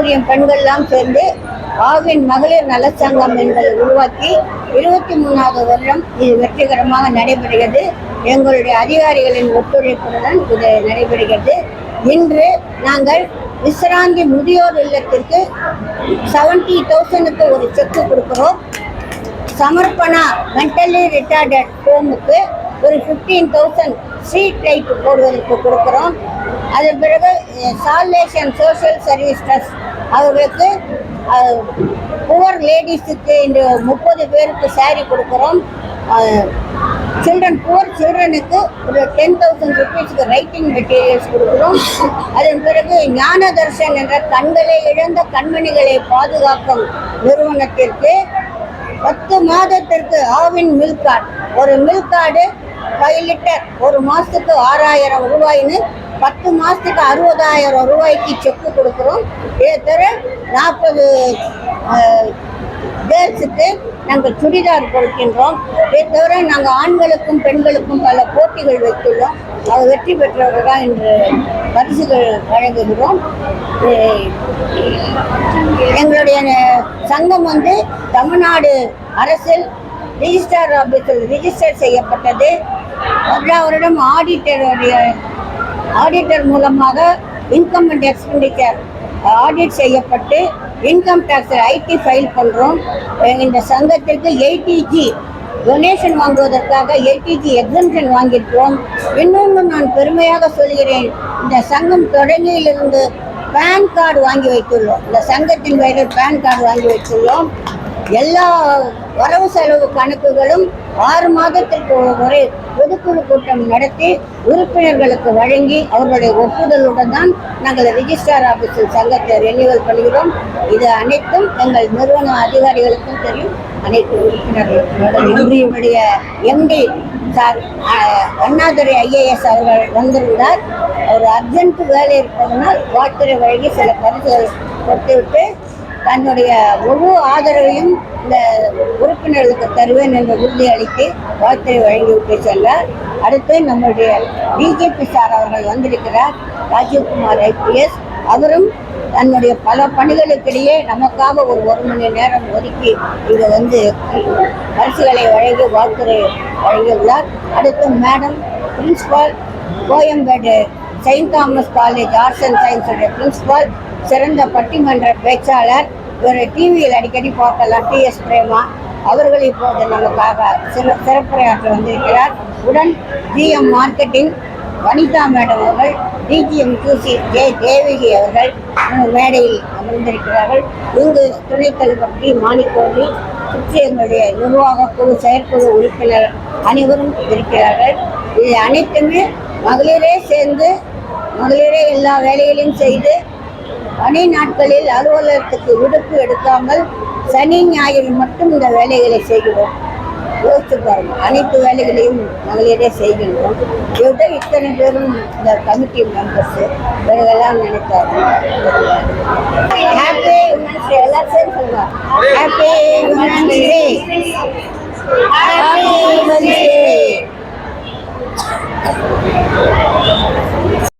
பெண்கள்லாம் சேர்ந்து ஆவின் மகளிர் நலச்சங்கம் என்பதை உருவாக்கி இருபத்தி மூணாவது வருடம் இது வெற்றிகரமாக நடைபெறுகிறது. எங்களுடைய அதிகாரிகளின் ஒத்துழைப்புடன் இது நடைபெறுகிறது. இன்று நாங்கள் விசிராந்தி முதியோர் இல்லத்திற்கு செவன்டி தௌசண்ட்க்கு ஒரு செக்கு கொடுக்குறோம். சமர்ப்பணா மென்டலி ரிட்டார்டட் ஹோமுக்கு ஒரு ஃபிஃப்டீன் தௌசண்ட் ஸ்ட்ரீட் லைட் போடுவதற்கு கொடுக்குறோம். அதன் பிறகு சால்வேஷன் சோஷியல் சர்வீஸ் ட்ரஸ்ட் அவர்களுக்கு புவர் லேடிஸுக்கு இன்று முப்பது பேருக்கு சாரி கொடுக்குறோம். சில்ட்ரன் புவர் சில்ட்ரனுக்கு ஒரு டென் தௌசண்ட் ருபீஸ்க்கு ரைட்டிங் மெட்டீரியல்ஸ் கொடுக்குறோம். அதன் பிறகு ஞான தர்ஷன் என்ற கண்களை இழந்த கண்மணிகளை பாதுகாக்கும் நிறுவனத்திற்கு பத்து மாதத்திற்கு ஆவின் மில்க் கார்டு ஒரு மில்க் கார்டு ஃபைவ் லிட்டர் ஒரு மாதத்துக்கு ஆறாயிரம் ரூபாய்னு பத்து மாதத்துக்கு அறுபதாயிரம் ரூபாய்க்கு செக்கு கொடுக்குறோம். இதை தவிர நாற்பது கேர்ள்ஸுக்கு நாங்கள் சுடிதார் கொடுக்கின்றோம். இதை தவிர நாங்கள் ஆண்களுக்கும் பெண்களுக்கும் பல போட்டிகள் வைத்துள்ளோம். அது வெற்றி பெற்றவர்கள் தான் இன்று பரிசுகள் வழங்குகிறோம். எங்களுடைய சங்கம் வந்து தமிழ்நாடு அரசில் ரிஜிஸ்டர் ஆபீஸில் ரிஜிஸ்டர் செய்யப்பட்டது. வருடா வருடம் ஆடிட்டருடைய ஆடிட்டர் மூலமாக இன்கம் அண்ட் எக்ஸ்பெண்டிச்சர் ஆடிட் செய்யப்பட்டு income tax I T file பண்ணுறோம் இந்த சங்கத்திற்கு எயிட்டிஜி டொனேஷன் வாங்குவதற்காக எயிட்டிஜி எக்ஸம்ஷன் வாங்கியிருக்கிறோம். இன்னொன்று நான் பெருமையாக சொல்கிறேன் இந்த சங்கம் தொடங்கியிலிருந்து பேன் கார்டு வாங்கி வைத்துள்ளோம். இந்த சங்கத்தின் பெயரில் பேன் கார்டு வாங்கி வைத்துள்ளோம். எல்லா வரவு செலவு கணக்குகளும் ஆறு மாதத்திற்கு ஒரு முறை பொதுக்குழு கூட்டம் நடத்தி உறுப்பினர்களுக்கு வழங்கி அவர்களுடைய ஒப்புதலுடன் தான் நாங்கள் ரிஜிஸ்ட்ரார் ஆபீஸில் சங்கத்தை ரெனியூவல் பண்ணுகிறோம். இது அனைத்தும் எங்கள் நிறுவன அதிகாரிகளுக்கும் தெரியும். அனைத்து உறுப்பினர்களுடைய என்னுடைய எம்டி சார் அண்ணாதுரை ஐஏஎஸ் அவர்கள் வந்திருந்தார். அவர் அர்ஜென்ட் வேலை இருப்பதனால் வாழ்த்துறை வழங்கி சில கருத்துகள் கொடுத்துவிட்டு தன்னுடைய முழு ஆதரவையும் இந்த உறுப்பினர்களுக்கு தருவேன் என்ற உறுதி அளித்து வாழ்த்துறை வழங்கிவிட்டு சென்றார். அடுத்து நம்முடைய பிஜேபி சார் அவர்கள் வந்திருக்கிறார் ராஜீவ்குமார் ஐபிஎஸ். அவரும் தன்னுடைய பல பணிகளுக்கிடையே நமக்காக ஒரு ஒரு மணி நேரம் ஒதுக்கி இங்கே வந்து பரிசுகளை வழங்கி வாழ்த்துறை வழங்கியுள்ளார். அடுத்து madam principal Koyambedu saint Thomas college arts and சயின்ஸுடைய principal சிறந்த பட்டிமன்ற பேச்சாளர் இவர் டிவியில் அடிக்கடி பார்க்கலாம். டிஎஸ் பிரேமா அவர்கள் இப்போது நமக்காக சிற சிறப்புரையாற்ற வந்திருக்கிறார். உடன் ஜிஎம் மார்க்கெட்டிங் வனிதா மேடம் அவர்கள் டிஜிஎம் கியூசி ஜே தேவகி அவர்கள் மேடையில் அமர்ந்திருக்கிறார்கள். இங்கு துணைத் தலைவர் டி மாணிக்கோவி சுற்றி எங்களுடைய நிர்வாக குழு செயற்குழு உறுப்பினர் அனைவரும் இருக்கிறார்கள். இது அனைத்துமே மகளிரே சேர்ந்து மகளிரே எல்லா வேலைகளையும் செய்து பணி நாட்களில் அலுவலகத்துக்கு விடுப்பு எடுக்காமல் சனி ஞாயிறு மட்டும் இந்த வேலைகளை செய்கிறோம். யோசித்து பாருங்க அனைத்து வேலைகளையும் மகளிரே செய்கின்றோம். இவர்தான் இத்தனை பேரும் இந்த கமிட்டி மெம்பர்ஸ் இவர்களெல்லாம் நினைத்தாங்க ஹாப்பி உமன்ஸ் டே எல்லாரும் happy women's day happy women's day